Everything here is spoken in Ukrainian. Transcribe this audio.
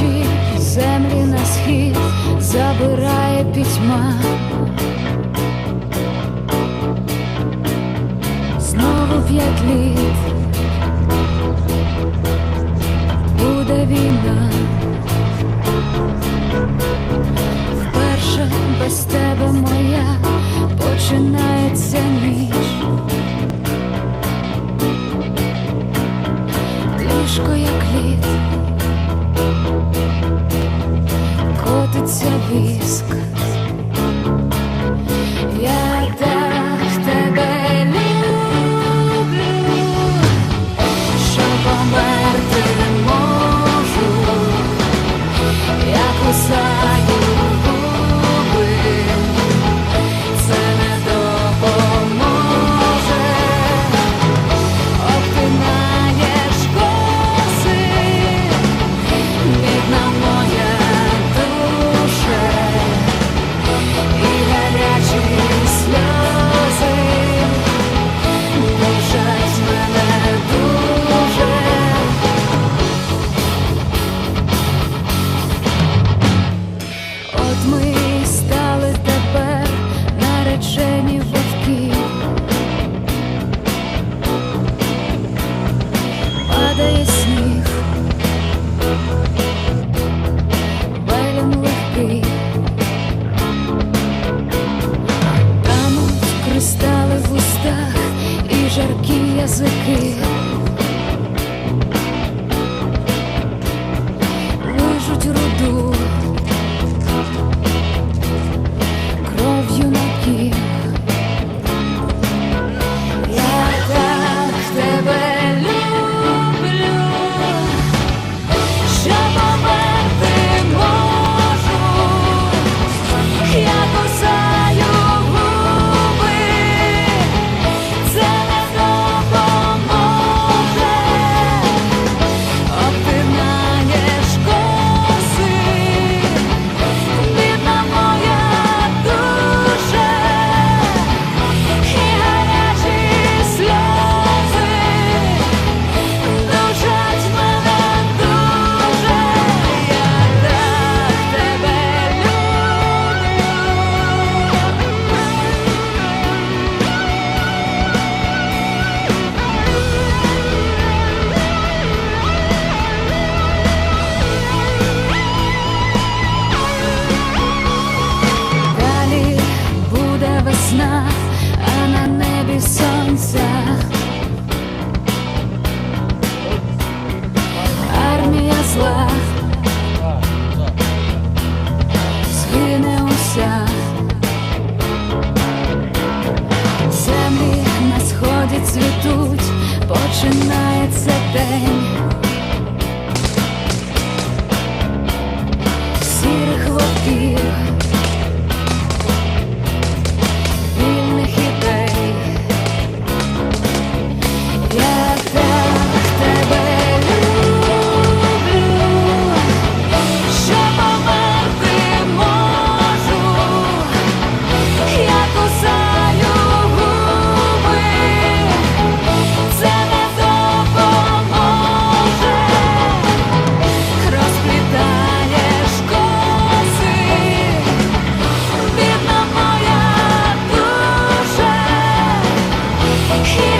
ночі землі на схід забирає пітьма. Знову п'ять літ буде війна. Вперше без тебе моя починається ніч. котиться віск. such a night setting. here